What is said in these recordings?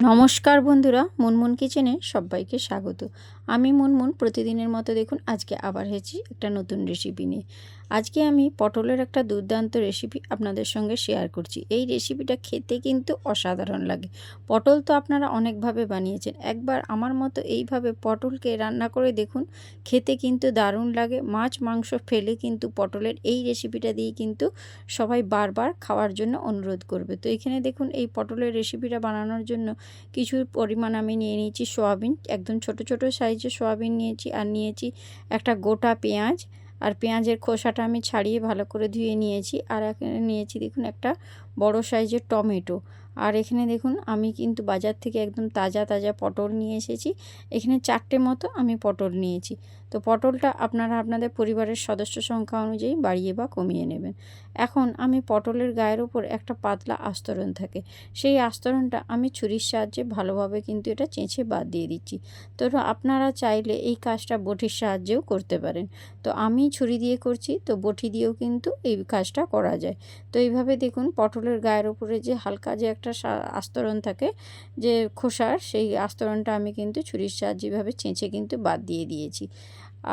নমস্কার বন্ধুরা, মুনমুন কিচেনে সবাইকে স্বাগত। আমি মুনমুন, প্রতিদিনের মতো দেখুন আজকে আবার হয়েছি একটা নতুন রেসিপি নিয়ে। আজকে আমি পটলের একটা দুর্দান্ত রেসিপি আপনাদের সঙ্গে শেয়ার করছি। এই রেসিপিটা খেতে কিন্তু অসাধারণ লাগে। পটল তো আপনারা অনেকভাবে বানিয়েছেন। একবার আমার মতো এইভাবে পটলকে রান্না করে দেখুন, খেতে কিন্তু দারুণ লাগে। মাছ, মাংস ফেলে কিন্তু পটলের এই রেসিপিটা দিয়ে কিন্তু সবাই বারবার খাওয়ার জন্য অনুরোধ করবে। তো এখানে দেখুন, এই পটলের রেসিপিটা বানানোর জন্য কিছু পরিমাণ আমি নিয়ে নিয়েছি সোয়াবিন। একদম ছোট ছোট সাইজের সোয়াবিন নিয়েছি আর নিয়েছি একটা গোটা পেঁয়াজ আর পেঁয়াজের খোসাটা আমি ছাড়িয়ে ভালো করে ধুয়ে নিয়েছি। আর নিয়েছি দেখুন একটা বড় সাইজের টমেটো। আর এখানে দেখুন, আমি কিন্তু বাজার থেকে একদম তাজা তাজা পটল নিয়ে এসেছি। এখানে চারটে মতো আমি পটল নিয়েছি। তো পটলটা আপনারা আপনাদের পরিবারের সদস্য সংখ্যা অনুযায়ী বাড়িয়ে বা কমিয়ে নেবেন। এখন আমি পটলের গায়ের উপর একটা পাতলা আস্তরণ থাকে। সেই আস্তরণটা আমি ছুরির সাহায্যে ভালোভাবে কিন্তু এটা চেঁচে বাদ দিয়ে দিচ্ছি। তো আপনারা চাইলে এই কাজটা বটির সাহায্যেও করতে পারেন। তো আমি ছুরি দিয়ে করছি, তো বটি দিয়েও কিন্তু এই কাজটা করা যায়। তো এইভাবে দেখুন, পটলের গায়ের উপরে যে হালকা যে একটা আস্তরণ থাকে যে খোসার, সেই আস্তরণটা আমি কিন্তু ছুরির সাহায্যেভাবে চেঁচে কিন্তু বাদ দিয়ে দিয়েছি।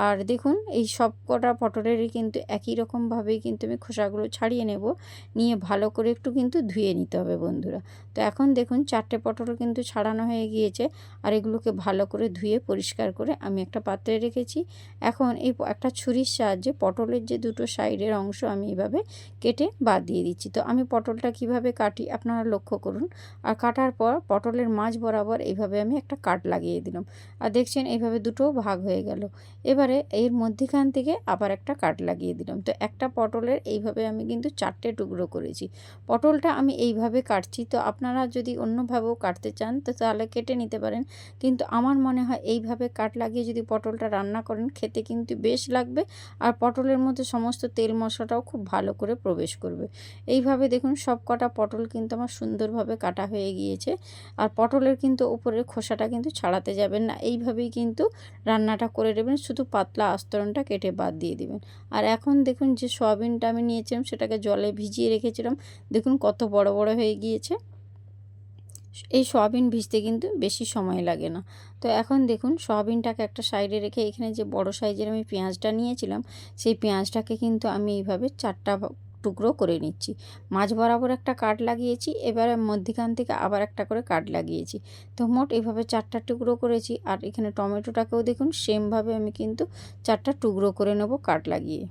আর দেখুন, এই সব কটা পটলেরই কিন্তু একই রকমভাবেই কিন্তু আমি খোসাগুলো ছাড়িয়ে নেব। নিয়ে ভালো করে একটু কিন্তু ধুয়ে নিতে হবে বন্ধুরা। তো এখন দেখুন, চারটে পটল কিন্তু ছাড়ানো হয়ে গিয়েছে। আর এগুলোকে ভালো করে ধুয়ে পরিষ্কার করে আমি একটা পাত্রে রেখেছি। এখন এই একটা ছুরির সাহায্যে পটলের যে দুটো সাইডের অংশ আমি এভাবে কেটে বাদ দিয়ে দিচ্ছি। তো আমি পটলটা কীভাবে কাটি আপনারা লক্ষ্য করুন। আর কাটার পর পটলের মাছ বরাবর এইভাবে আমি একটা কাট লাগিয়ে দিলাম। আর দেখছেন এইভাবে দুটো ভাগ হয়ে গেল। এবারে এর মধ্যেখান থেকে আবার একটা কাট লাগিয়ে দিলাম। তো একটা পটলের এইভাবে আমি কিন্তু চারটে টুকরো করেছি। পটলটা আমি এইভাবে কাটছি। তো আপনারা যদি অন্যভাবেও কাটতে চান, তো তাহলে কেটে নিতে পারেন। কিন্তু আমার মনে হয় এইভাবে কাট লাগিয়ে যদি পটলটা রান্না করেন, খেতে কিন্তু বেশ লাগবে। আর পটলের মধ্যে সমস্ত তেল মশলাটাও খুব ভালো করে প্রবেশ করবে। এইভাবে দেখুন সব কটা পটল কিন্তু আমার সুন্দরভাবে কাটা হয়ে গিয়েছে। আর পটলের কিন্তু উপরের খোসাটা কিন্তু ছাড়াতে যাবেন না। এইভাবেই কিন্তু রান্নাটা করে নেবেন শুধু পাতলা আস্তরণটা কেটে বাদ দিয়ে দিবেন। আর এখন দেখুন যে সয়াবিনটা আমি নিয়েছিলাম, সেটাকে জলে ভিজিয়ে রেখেছিলাম। দেখুন কত বড় বড় হয়ে গিয়েছে। এই সয়াবিন ভিজতে কিন্তু বেশি সময় লাগে না। তো এখন দেখুন সয়াবিনটাকে একটা সাইডে রেখে এখানে যে বড় সাইজের আমি পেঁয়াজটা নিয়েছিলাম, সেই পেঁয়াজটাকে কিন্তু আমি এইভাবে চারটা টুকরো করে নিচ্ছি। মাঝ বরাবর একটা কাট লাগিয়েছি, এবারে মধ্যিখান থেকে আবার একটা করে কাট লাগিয়েছি। তো মোট এইভাবে চারটা টুকরো করেছি, আর এখানে টমেটোটাকেও দেখুন সেমভাবে আমি কিন্তু চারটা টুকরো করে নেব কাট লাগিয়ে।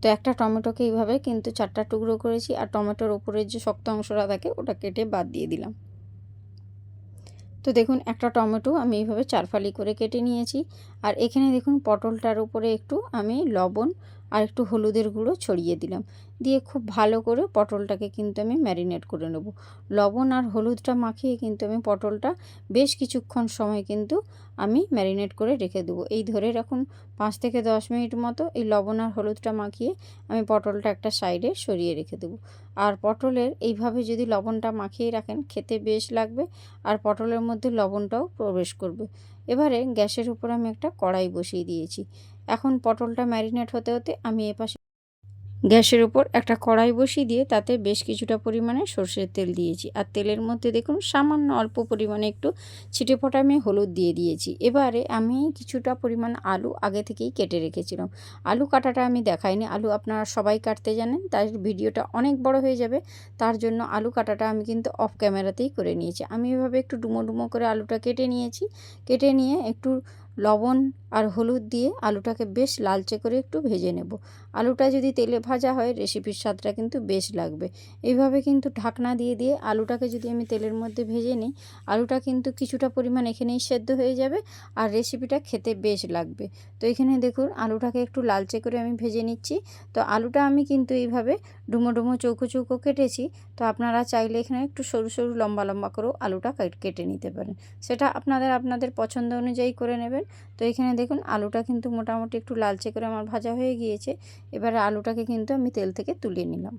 তো একটা টমেটোকে এইভাবে কিন্তু চারটা টুকরো করেছি, আর টমেটোর উপরের যে শক্ত অংশটা থাকে ওটা কেটে বাদ দিয়ে দিলাম। তো দেখুন একটা টমেটো আমি এইভাবে চারফালি করে কেটে নিয়েছি, আর এখানে দেখুন পটলটার উপরে একটু আমি লবণ আর একটু হলুদের গুঁড়ো ছড়িয়ে দিলাম। দিয়ে খুব ভালো করে পটলটাকে কিন্তু আমি ম্যারিনেট করে নেব। লবণ আর হলুদটা মাখিয়ে কিন্তু আমি পটলটা বেশ কিছুক্ষণ সময় কিন্তু আমি ম্যারিনেট করে রেখে দেবো। এই ধরে রাখুন পাঁচ থেকে দশ মিনিট মতো এই লবণ আর হলুদটা মাখিয়ে আমি পটলটা একটা সাইডে সরিয়ে রেখে দেবো। আর পটলের এইভাবে যদি লবণটা মাখিয়ে রাখেন খেতে বেশ লাগবে আর পটলের মধ্যে লবণটাও প্রবেশ করবে। এবারে গ্যাসের উপর আমি একটা কড়াই বসিয়ে দিয়েছি। এখন পটলটা ম্যারিনেট হতে হতে আমি এপাশে গ্যাসের উপর একটা কড়াই বসিয়ে দিয়ে তাতে বেশ কিছুটা পরিমাণে সর্ষের তেল দিয়েছি। আর তেলের মধ্যে দেখুন, সামান্য অল্প পরিমাণে একটু ছিটে ফোটা আমি হলুদ দিয়ে দিয়েছি। এবারে আমি কিছুটা পরিমাণ আলু আগে থেকেই কেটে রেখেছিলাম। আলু কাটাটা আমি দেখাইনি। আলু আপনারা সবাই কাটতে জানেন তার ভিডিওটা অনেক বড় হয়ে যাবে। তার জন্য আলু কাটাটা আমি কিন্তু অফ ক্যামেরাতেই করে নিয়েছি। আমি এভাবে একটু ডুমো ডুমো করে আলুটা কেটে নিয়েছি। কেটে নিয়ে একটু লবণ আর হলুদ দিয়ে আলুটাকে বেশ লালচে করে একটু ভেজে নেব। আলুটা যদি তেলে ভাজা হয় রেসিপির স্বাদটা কিন্তু বেশ লাগবে। এইভাবে কিন্তু ঢাকনা দিয়ে দিয়ে আলুটাকে যদি আমি তেলের মধ্যে ভেজে নিই, আলুটা কিন্তু কিছুটা পরিমাণ এখানেই সেদ্ধ হয়ে যাবে আর রেসিপিটা খেতে বেশ লাগবে। তো এখানে দেখুন, আলুটাকে একটু লালচে করে আমি ভেজে নিচ্ছি। তো আলুটা আমি কিন্তু এইভাবে ডুমো ডুমো চৌকো চৌকো কেটেছি। তো আপনারা চাইলে এখানে একটু সরু সরু লম্বা লম্বা করেও আলুটা কেটে নিতে পারেন। সেটা আপনাদের আপনাদের পছন্দ অনুযায়ী করে নেবেন। তো এখানে দেখুন আলুটা কিন্তু মোটামুটি একটু লালচে করে আমার ভাজা হয়ে গিয়েছে। এবার আলুটাকে কিন্তু আমি তেল থেকে তুলে নিলাম।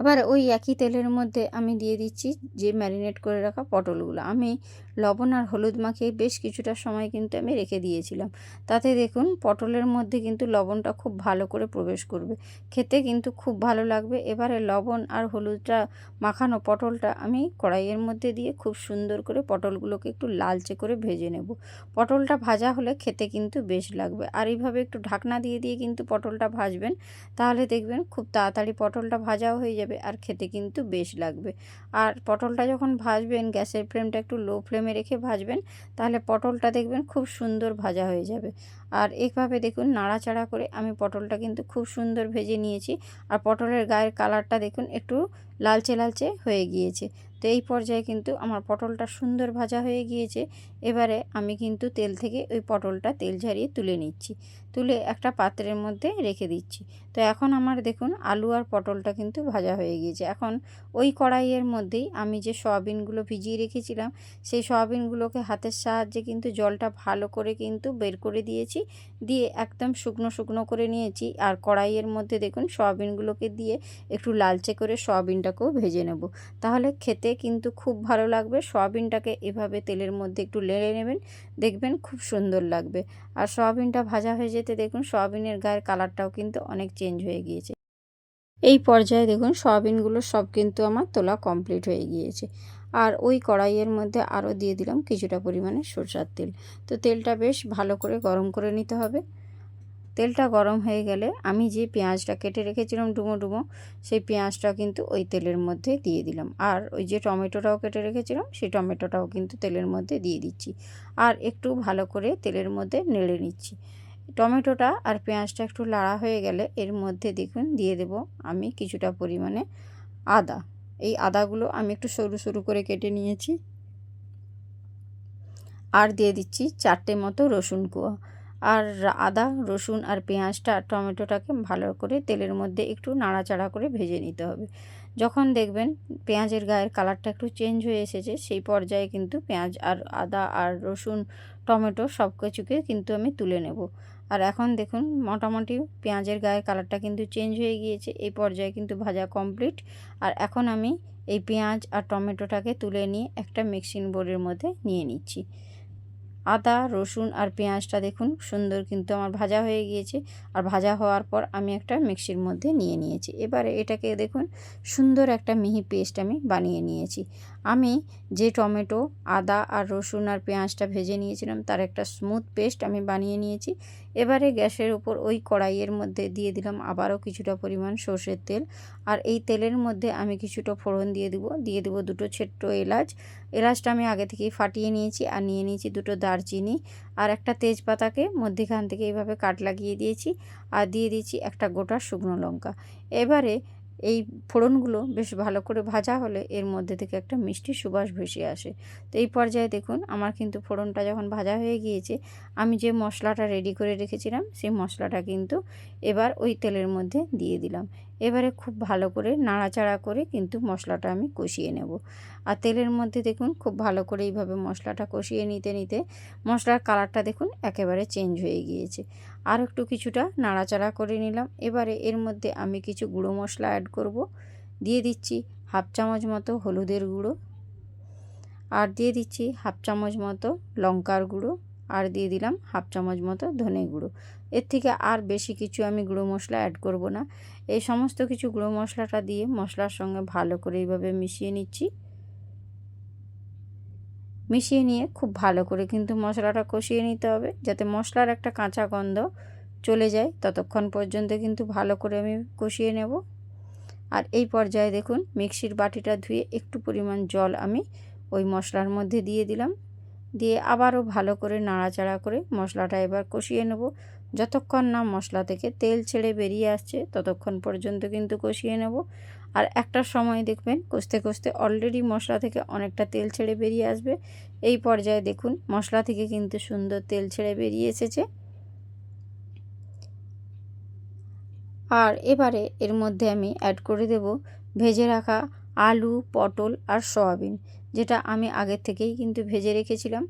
এবার ওই একই তেলের মধ্যে আমি দিয়ে দিচ্ছি যে ম্যারিনেট করে রাখা পটলগুলো। আমি লবণ আর হলুদ মাখিয়ে বেশ কিছুটা সময় কিন্তু আমি রেখে দিয়েছিলাম। তাতে দেখুন পটলের মধ্যে কিন্তু লবণটা খুব ভালো করে প্রবেশ করবে। খেতে কিন্তু খুব ভালো লাগবে। এবারে লবণ আর হলুদটা মাখানো পটলটা আমি কড়াইয়ের মধ্যে দিয়ে খুব সুন্দর করে পটলগুলোকে একটু লালচে করে ভেজে নেব। পটলটা ভাজা হলে খেতে কিন্তু বেশ লাগবে। আর এইভাবে একটু ঢাকনা দিয়ে দিয়ে কিন্তু পটলটা ভাজবেন, তাহলে দেখবেন খুব তাড়াতাড়ি পটলটা ভাজাও হয়ে যাবে। আর খেতে কিন্তু বেশ লাগবে। আর পটলটা যখন ভাজবেন, গ্যাসের ফ্লেমটা একটু লো ফ্লেমে রেখে ভাজবেন, তাহলে পটলটা দেখবেন খুব সুন্দর ভাজা হয়ে যাবে। আর এইভাবে দেখুন নাড়াচাড়া করে আমি পটলটা কিন্তু খুব সুন্দর ভেজে নিয়েছি। আর পটলের গায়ের কালারটা দেখুন একটু লালচে লালচে হয়ে গিয়েছে। তো এই পর্যায়ে কিন্তু আমার পটলটা সুন্দর ভাজা হয়ে গিয়েছে। এবারে আমি কিন্তু তেল থেকে ওই পটলটা তেল ঝারিয়ে তুলে নিচ্ছি। তুলে একটা পাত্রের মধ্যে রেখে দিচ্ছি। তো এখন আমার দেখুন আলু আর পটলটা কিন্তু ভাজা হয়ে গিয়েছে। এখন ওই কড়াইয়ের মধ্যেই আমি যে সয়াবিনগুলো ভিজিয়ে রেখেছিলাম, সেই সয়াবিনগুলোকে হাতের সাহায্যে কিন্তু জলটা ভালো করে কিন্তু বের করে দিয়েছি। দিয়ে একদম শুকনো শুকনো করে নিয়েছি। আর কড়াইয়ের মধ্যে দেখুন সয়াবিনগুলোকে দিয়ে একটু লালচে করে সয়াবিনটাকেও ভেজে নেব। তাহলে খেতে কিন্তু খুব ভালো লাগবে। সয়াবিনটাকে এভাবে তেলের মধ্যে একটু লেড়ে নেবেন, দেখবেন খুব সুন্দর লাগবে। আর সয়াবিনটা ভাজা হয়ে যেতে দেখুন, সয়াবিনের গায়ের কালারটাও কিন্তু অনেক চেঞ্জ হয়ে গিয়েছে। এই পর্যায়ে দেখুন, সয়াবিনগুলো সব কিন্তু আমার তোলা কমপ্লিট হয়ে গিয়েছে। আর ওই কড়াইয়ের মধ্যে আরও দিয়ে দিলাম কিছুটা পরিমাণে সরষার তেল। তো তেলটা বেশ ভালো করে গরম করে নিতে হবে। তেলটা গরম হয়ে গেলে আমি যে পেঁয়াজটা কেটে রেখেছিলাম ডুমো ডুমো, সেই পেঁয়াজটা কিন্তু ওই তেলের মধ্যে দিয়ে দিলাম। আর ওই যে টমেটোটাও কেটে রেখেছিলাম, সেই টমেটোটাও কিন্তু তেলের মধ্যে দিয়ে দিচ্ছি। আর একটু ভালো করে তেলের মধ্যে নেড়ে নিচ্ছি। টমেটোটা আর পেঁয়াজটা একটু লাড়া হয়ে গেলে এর মধ্যে দেখুন দিয়ে দেব আমি কিছুটা পরিমাণে আদা। এই আদাগুলো আমি একটু সরু সরু করে কেটে নিয়েছি। আর দিয়ে দিচ্ছি চারটে মতো রসুন কুয়া। আর আদা, রসুন আর পেঁয়াজটা আর টমেটোটাকে ভালো করে তেলের মধ্যে একটু নাড়াচাড়া করে ভেজে নিতে হবে। যখন দেখবেন পেঁয়াজের গায়ের কালারটা একটু চেঞ্জ হয়ে এসেছে, সেই পর্যায়ে কিন্তু পেঁয়াজ আর আদা আর রসুন, টমেটো সব কিছুকে কিন্তু আমি তুলে নেব। আর এখন দেখুন মোটামুটি পেঁয়াজের গায়ের কালারটা কিন্তু চেঞ্জ হয়ে গিয়েছে, এই পর্যায়ে কিন্তু ভাজা কমপ্লিট। আর এখন আমি এই পেঁয়াজ আর টমেটোটাকে তুলে নিয়ে একটা মিক্সিং বোর্ডের মধ্যে নিয়ে নিচ্ছি। আদা, রসুন আর পেঁয়াজটা দেখুন, সুন্দর কিন্তু আমার ভাজা হয়ে গিয়েছে। আর ভাজা হওয়ার পর আমি একটা মিক্সির মধ্যে নিয়ে নিয়েছি। এবারে এটাকে দেখুন, সুন্দর একটা মিহি পেস্ট আমি বানিয়ে নিয়েছি। আমি যে টমেটো, আদা আর রসুন আর পেঁয়াজটা ভেজে নিয়েছিলাম, তার একটা স্মুথ পেস্ট আমি বানিয়ে নিয়েছি। এবারে গ্যাসের উপর ওই কড়াইয়ের মধ্যে দিয়ে দিলাম আবারও কিছুটা পরিমাণ সর্ষের তেল। আর এই তেলের মধ্যে আমি কিছুটা ফোড়ন দিয়ে দেবো দিয়ে দেবো দুটো ছোট্ট এলাচ। এলাচটা আমি আগে থেকেই ফাটিয়ে নিয়েছি আর নিয়ে নিয়েছি দুটো দারচিনি। আর একটা তেজপাতাকে মধ্যেখান থেকে এইভাবে কাট লাগিয়ে দিয়েছি। আর দিয়ে দিয়েছি একটা গোটা শুকনো লঙ্কা। এবারে এই ফোড়নগুলো বেশ ভালো করে ভাজা হলে এর মধ্যে থেকে একটা মিষ্টি সুবাস ভেসে আসে। তো এই পর্যায়ে দেখুন, আমার কিন্তু ফোড়নটা যখন ভাজা হয়ে গিয়েছে, আমি যে মশলাটা রেডি করে রেখেছিলাম, সেই মশলাটা কিন্তু এবার ওই তেলের মধ্যে দিয়ে দিলাম। এবারে খুব ভালো করে নাড়াচাড়া করে কিন্তু মশলাটা আমি কষিয়ে নেব। আর তেলের মধ্যে দেখুন খুব ভালো করে এইভাবে মশলাটা কষিয়ে নিতে নিতে মশলার কালারটা দেখুন একেবারে চেঞ্জ হয়ে গিয়েছে। আর একটু কিছুটা নাড়াচাড়া করে নিলাম। এবারে এর মধ্যে আমি কিছু গুঁড়ো মশলা অ্যাড করব। দিয়ে দিচ্ছি হাফ চামচ মতো হলুদের গুঁড়ো। আর দিয়ে দিচ্ছি হাফ চামচ মতো লঙ্কার গুঁড়ো। আর দিয়ে দিলাম হাফ চামচ মতো ধনে গুঁড়ো। এর থেকে আর বেশি কিছু আমি গুঁড়ো মশলা অ্যাড করব না। এই সমস্ত কিছু গুঁড়ো মশলাটা দিয়ে মশলার সঙ্গে ভালো করে এইভাবে মিশিয়ে নিচ্ছি। মিশিয়ে নিয়ে খুব ভালো করে কিন্তু মশলাটা কষিয়ে নিতে হবে যাতে মশলার একটা কাঁচা গন্ধ চলে যায়। ততক্ষণ পর্যন্ত কিন্তু ভালো করে আমি কষিয়ে নেব। আর এই পর্যায়ে দেখুন মিক্সির বাটিটা ধুয়ে একটু পরিমাণ জল আমি ওই মশলার মধ্যে দিয়ে দিলাম। দিয়ে আবারও ভালো করে নাড়াচাড়া করে মশলাটা এবার কষিয়ে নেব। যতক্ষণ না মশলা থেকে তেল ছেড়ে বেরিয়ে আসছে, ততক্ষণ পর্যন্ত কিন্তু কষিয়ে নেব। আর একটা সময় দেখবেন, কষতে কষতে অলরেডি মশলা থেকে অনেকটা তেল ছেড়ে বেরিয়ে আসবে। এই পর্যায়ে দেখুন, মশলা থেকে কিন্তু সুন্দর তেল ছেড়ে বেরিয়ে এসেছে। আর এবারে এর মধ্যে আমি অ্যাড করে দেব ভেজে রাখা আলু, পটল আর সয়াবিন, যেটা আমি আগের থেকেই কিন্তু ভেজে রেখেছিলাম।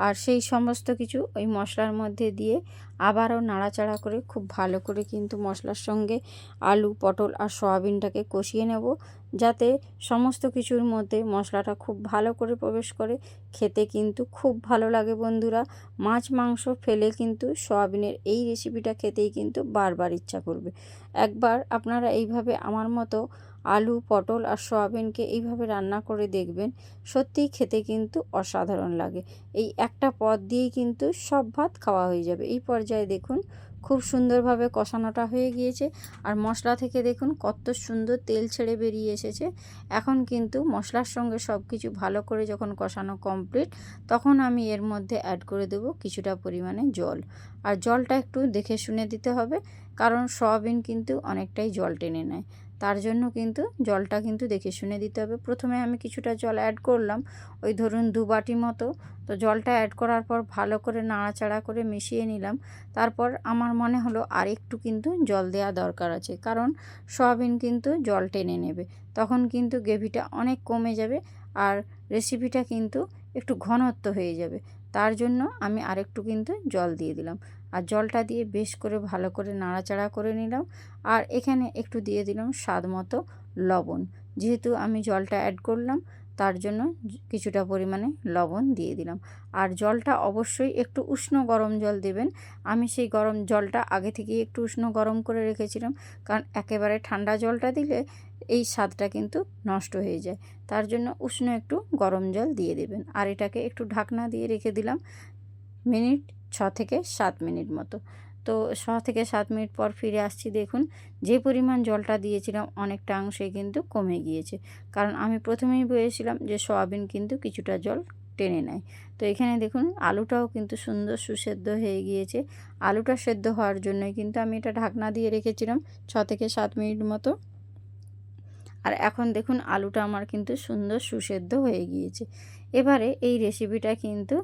আর সেই সমস্ত কিছু ওই মশলার মধ্যে দিয়ে আবারও নাড়াচাড়া করে খুব ভালো করে কিন্তু মশলার সঙ্গে আলু, পটল আর সয়াবিনটাকে কষিয়ে নেব। যাতে সমস্ত কিছুর মধ্যে মশলাটা খুব ভালো করে প্রবেশ করে। খেতে কিন্তু খুব ভালো লাগে বন্ধুরা। মাছ, মাংস ফেলে কিন্তু সয়াবিনের এই রেসিপিটা খেতেই কিন্তু বারবার ইচ্ছা করবে। একবার আপনারা এইভাবে আমার মতো আলু, পটল আর সয়াবিনকে এইভাবে রান্না করে দেখবেন, সত্যিই খেতে কিন্তু অসাধারণ লাগে। এই একটা পদ দিয়েই কিন্তু সব ভাত খাওয়া হয়ে যাবে। এই পর্যায়ে দেখুন খুব সুন্দরভাবে কষানোটা হয়ে গিয়েছে। আর মশলা থেকে দেখুন কত সুন্দর তেল ছেড়ে বেরিয়ে এসেছে। এখন কিন্তু মশলার সঙ্গে সব কিছু ভালো করে যখন কষানো কমপ্লিট, তখন আমি এর মধ্যে অ্যাড করে দেব কিছুটা পরিমাণে জল। আর জলটা একটু দেখে শুনে দিতে হবে, কারণ সয়াবিন কিন্তু অনেকটাই জল টেনে নেয়। তার জন্য কিন্তু জলটা কিন্তু দেখে শুনে দিতে হবে। প্রথমে আমি কিছুটা জল অ্যাড করলাম, ওই ধরুন দু বাটি মতো। তো জলটা অ্যাড করার পর ভালো করে নাড়াচাড়া করে মিশিয়ে নিলাম। তারপর আমার মনে হলো আর একটু কিন্তু জল দেওয়া দরকার আছে, কারণ সয়াবিন কিন্তু জল টেনে নেবে। তখন কিন্তু গ্রেভিটা অনেক কমে যাবে আর রেসিপিটা কিন্তু একটু ঘনত্ব হয়ে যাবে। তার জন্য আমি আরেকটু কিন্তু জল দিয়ে দিলাম। আর জলটা দিয়ে বেশ করে ভালো করে নাড়াচাড়া করে নিলাম। আর এখানে একটু দিয়ে দিলাম স্বাদ মতো লবণ। যেহেতু আমি জলটা অ্যাড করলাম, তার জন্য কিছুটা পরিমাণে লবণ দিয়ে দিলাম। আর জলটা অবশ্যই একটু উষ্ণ গরম জল দেবেন। আমি সেই গরম জলটা আগে থেকেই একটু উষ্ণ গরম করে রেখেছিলাম, কারণ একেবারে ঠান্ডা জলটা দিলে এই স্বাদটা কিন্তু নষ্ট হয়ে যায়। তার জন্য উষ্ণ একটু গরম জল দিয়ে দেবেন। আর এটাকে একটু ঢাকনা দিয়ে রেখে দিলাম। মিনিট, ছ থেকে সাত মিনিট মতো। তো ছ থেকে সাত মিনিট পর ফিরে আসছি, দেখুন, যে পরিমাণ জলটা দিয়েছিলাম অনেকটা অংশে কিন্তু কমে গিয়েছে। কারণ আমি প্রথমেই বলেছিলাম যে সয়াবিন কিন্তু কিছুটা জল টেনে নেয়। তো এখানে দেখুন, আলুটাও কিন্তু সুন্দর সুসেদ্ধ হয়ে গিয়েছে। আলুটা সেদ্ধ হওয়ার জন্যই কিন্তু আমি এটা ঢাকনা দিয়ে রেখেছিলাম ছ থেকে সাত মিনিট মতো। আর এখন দেখুন, আলুটা আমার কিন্তু সুন্দর সুসেদ্ধ হয়ে গিয়েছে। এবারে এই রেসিপিটা কিন্তু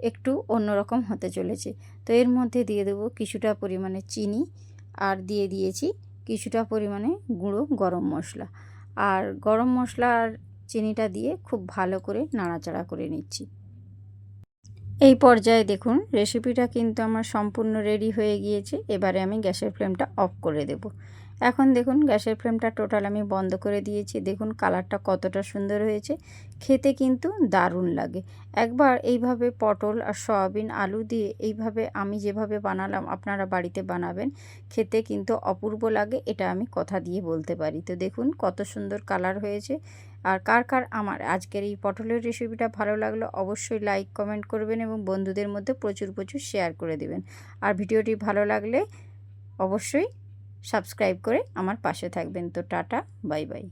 একটু অন্যরকম হতে চলেছে। তো এর মধ্যে দিয়ে দেবো কিছুটা পরিমাণে চিনি আর দিয়ে দিয়েছি কিছুটা পরিমাণে গুঁড়ো গরম মশলা। আর গরম মশলা আর চিনিটা দিয়ে খুব ভালো করে নাড়াচাড়া করে নিচ্ছি। এই পর্যায়ে দেখুন রেসিপিটা কিন্তু আমার সম্পূর্ণ রেডি হয়ে গিয়েছে। এবারে আমি গ্যাসের ফ্লেমটা অফ করে দেব। এখন দেখুন গ্যাসের ফ্লেমটা টোটাল আমি বন্ধ করে দিয়েছি। দেখুন কালারটা কতটা সুন্দর হয়েছে। খেতে কিন্তু দারুণ লাগে। একবার এইভাবে পটল আর সয়াবিন আলু দিয়ে এইভাবে আমি যেভাবে বানালাম, আপনারা বাড়িতে বানাবেন, খেতে কিন্তু অপূর্ব লাগে, এটা আমি কথা দিয়ে বলতে পারি। তো দেখুন কত সুন্দর কালার হয়েছে। আর কার কার আমার আজকের এই পটলের রেসিপিটা ভালো লাগল অবশ্যই লাইক, কমেন্ট করবেন এবং বন্ধুদের মধ্যে প্রচুর প্রচুর শেয়ার করে দেবেন। আর ভিডিওটি ভালো লাগলে অবশ্যই সাবস্ক্রাইব করে আমার পাশে থাকবেন। তো টাটা বাই বাই।